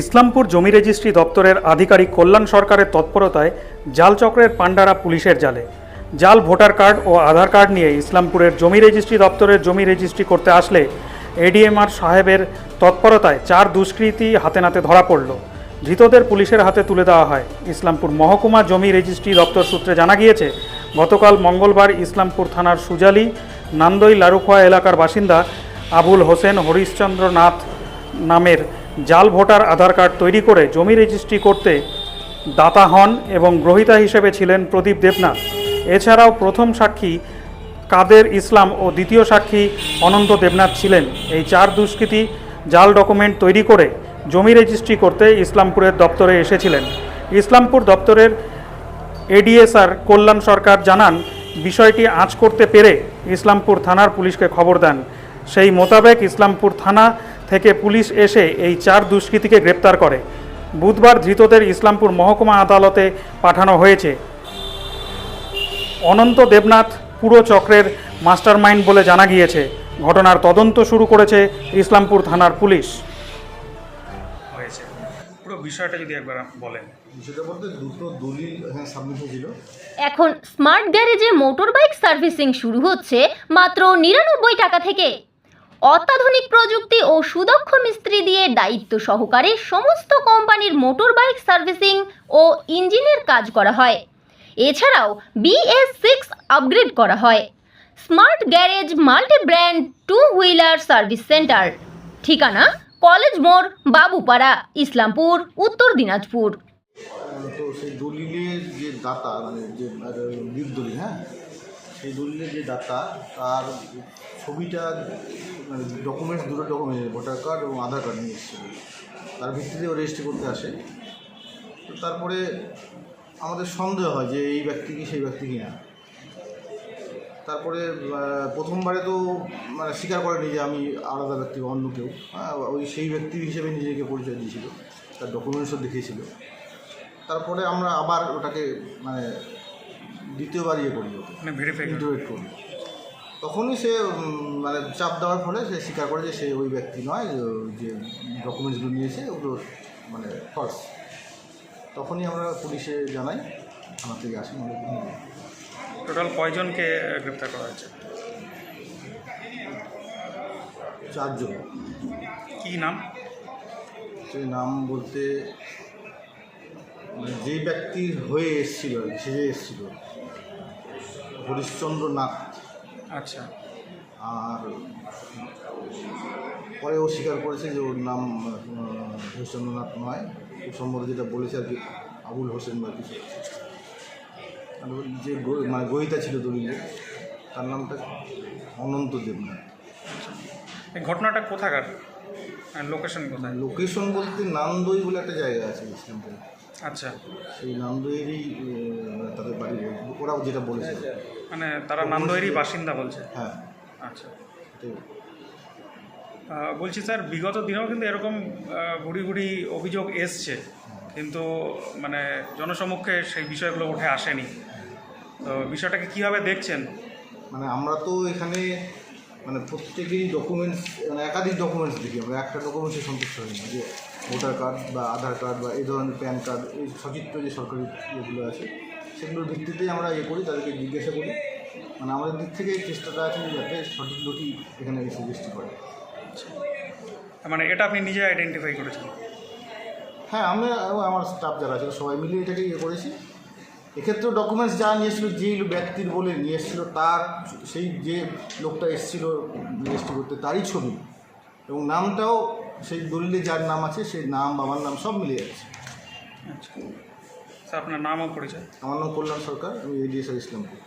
ইসলামপুর জমি রেজিস্ট্রি দপ্তরের আধিকারিক কল্যাণ সরকারের তৎপরতায় জাল চক্রের পাণ্ডারা পুলিশের জালে। জাল, ভোটার কার্ড ও আধার কার্ড নিয়ে ইসলামপুরের জমি রেজিস্ট্রি দপ্তরের জমি রেজিস্ট্রি করতে আসলে এডিএমআর সাহেবের তৎপরতায় চার দুষ্কৃতী হাতে নাতে ধরা পড়ল। ধৃতদের পুলিশের হাতে তুলে দেওয়া হয়। ইসলামপুর মহকুমা জমি রেজিস্ট্রি দপ্তর সূত্রে জানা গিয়েছে, গতকাল মঙ্গলবার ইসলামপুর থানার সুজালি, নান্দই লারুখোয়া এলাকার বাসিন্দা আবুল হোসেন হরিশ্চন্দ্র নাথ নামের জাল ভোটার আধার কার্ড তৈরি করে জমি রেজিস্ট্রি করতে দাতা হন এবং গ্রহীতা হিসেবে ছিলেন প্রদীপ দেবনাথ। এছাড়াও প্রথম সাক্ষী কাদের ইসলাম ও দ্বিতীয় সাক্ষী অনন্ত দেবনাথ ছিলেন। এই চার দুষ্কৃতী জাল ডকুমেন্ট তৈরি করে জমি রেজিস্ট্রি করতে ইসলামপুরের দপ্তরে এসেছিলেন। ইসলামপুর দপ্তরের এডিএসআর কল্যাণ সরকার জানান, বিষয়টি আঁচ করতে পেরে ইসলামপুর থানার পুলিশকে খবর দেন। সেই মোতাবেক ইসলামপুর থানা থেকে পুলিশ এসে এই চার দুষ্কৃতীকে গ্রেপ্তার করে। বুধবার ধৃতদের ইসলামপুর মহকুমা আদালতে পাঠানো হয়েছে। অনন্ত দেবনাথ পুরো চক্রের মাস্টারমাইন্ড বলে জানা গিয়েছে। ঘটনার তদন্ত শুরু করেছে ইসলামপুর থানার পুলিশ। হয়েছে। পুরো বিষয়টা যদি একবার বলেন। বিষয়টা বলতে দুটো দলিল এখানে সাবমিট এখন স্মার্ট গ্যারেজে মোটর বাইক সার্ভিসিং শুরু হচ্ছে মাত্র নিরানব্বই টাকা থেকে। অত্যাধুনিক প্রযুক্তি ও সুদক্ষ মিস্ত্রি দিয়ে দায়িত্ব সহকারে সমস্ত কোম্পানির মোটর বাইক সার্ভিসিং ও ইঞ্জিনের কাজ করা হয়। এছাড়াও বিএস সিক্স আপগ্রেড করা হয়। Smart garage multi brand two wheeler service centre. ঠিকানা কলেজ মোড়, বাবুপাড়া, ইসলামপুর, উত্তর দিনাজপুর। তো সেই দলিলের যে দাতা মানে যে লিপ হ্যাঁ? সেই দলিলের যে দাতা, তার ছবিটা মানে ডকুমেন্টস দুটো ডকুমেন্ট ভোটার কার্ড এবং আধার কার্ড নিয়ে এসেছিল। তার ভিত্তিতে ও রেজিস্ট্রি করতে আসে। তো তারপরে আমাদের সন্দেহ হয় যে এই ব্যক্তি কি, সেই ব্যক্তি কি না। তারপরে প্রথমবারে তো মানে স্বীকার করেনি যে আমি আলাদা ব্যক্তি বা অন্য কেউ। হ্যাঁ ওই সেই ব্যক্তি হিসেবে নিজেকে পরিচয় দিয়েছিল। তার ডকুমেন্টসও দেখিয়েছিল। তারপরে আমরা আবার ওটাকে মানে দ্বিতীয়বার ইয়ে করি ওকে। মানে ভেরিফাই ইন্টারোগেট করি। তখনই সে মানে চাপ দেওয়ার ফলে সে স্বীকার করে যে সে ওই ব্যক্তি নয় যে- ডকুমেন্টসগুলো নিয়েছে ওগুলো মানে ফলস তখনই আমরা পুলিশে জানাই থানা থেকে আসি যায়। টোটাল কয়জনকে গ্রেপ্তার করা হয়েছে? চারজন। কি নাম? সেই নাম বলতে মানে যে ব্যক্তি হয়ে এসেছিল সে যে এসেছিল হরিশ্চন্দ্র নাথ। আচ্ছা। আর পরে ও স্বীকার করেছে যে ওর নাম হরিশ্চন্দ্রনাথ নয়। ও সম্বন্ধে যেটা বলেছে আর কি আবুল হোসেন বা কিছু। আর যে মানে গহিতা ছিল দলিলে তার নামটা অনন্ত দেবনাথ। এই ঘটনাটা কোথাকার? লোকেশন কোথায়? লোকেশন বলতে নান্দই বলে একটা জায়গা আছে ইসলামপুরে আচ্ছা। সেই নান্দইয়েরই তাদের বাড়ি ওরাও যেটা বলেছে। মানে তারা নান্দয়েরই বাসিন্দা বলছে? হ্যাঁ। আচ্ছা। বলছি স্যার বিগত দিনেও কিন্তু এরকম ঘুরি ঘুরি অভিযোগ এসছে। কিন্তু মানে জনসমক্ষে সেই বিষয়গুলো উঠে আসেনি। তো বিষয়টাকে কীভাবে দেখছেন? মানে আমরা তো এখানে মানে প্রত্যেকেরই ডকুমেন্টস মানে একাধিক ডকুমেন্টস দেখি আমরা। একটা ডকুমেন্টসে সন্তুষ্ট হই না যে ভোটার কার্ড বা আধার কার্ড বা এই ধরনের প্যান কার্ড এই সচিত্র যে সরকারি ইয়েগুলো আছে সেগুলোর ভিত্তিতেই আমরা ইয়ে করি তাদেরকে জিজ্ঞাসা করি। মানে আমাদের দিক থেকে চেষ্টাটা আছে যাতে সঠিক লোকই এখানে এসে রেজিস্ট্রি করে। মানে এটা আপনি নিজে আইডেন্টিফাই করেছেন? হ্যাঁ আমি আমার স্টাফ যারা আছে সবাই মিলে এটাকে ইয়ে করেছি। এক্ষেত্রেও ডকুমেন্টস যা নিয়ে এসেছিল যেই ব্যক্তির বলে নিয়ে এসেছিল তার সেই যে লোকটা এসেছিল রেজিস্ট্রি করতে তারই ছবি। এবং নামটাও সেই দলিলে যার নাম আছে সেই নাম বাবার নাম সব মিলে যাচ্ছে। আচ্ছা। স্যার আপনার নামও পরিচয়? আমার নাম কল্যাণ সরকার আমি এডিএসআর ইসলামপুর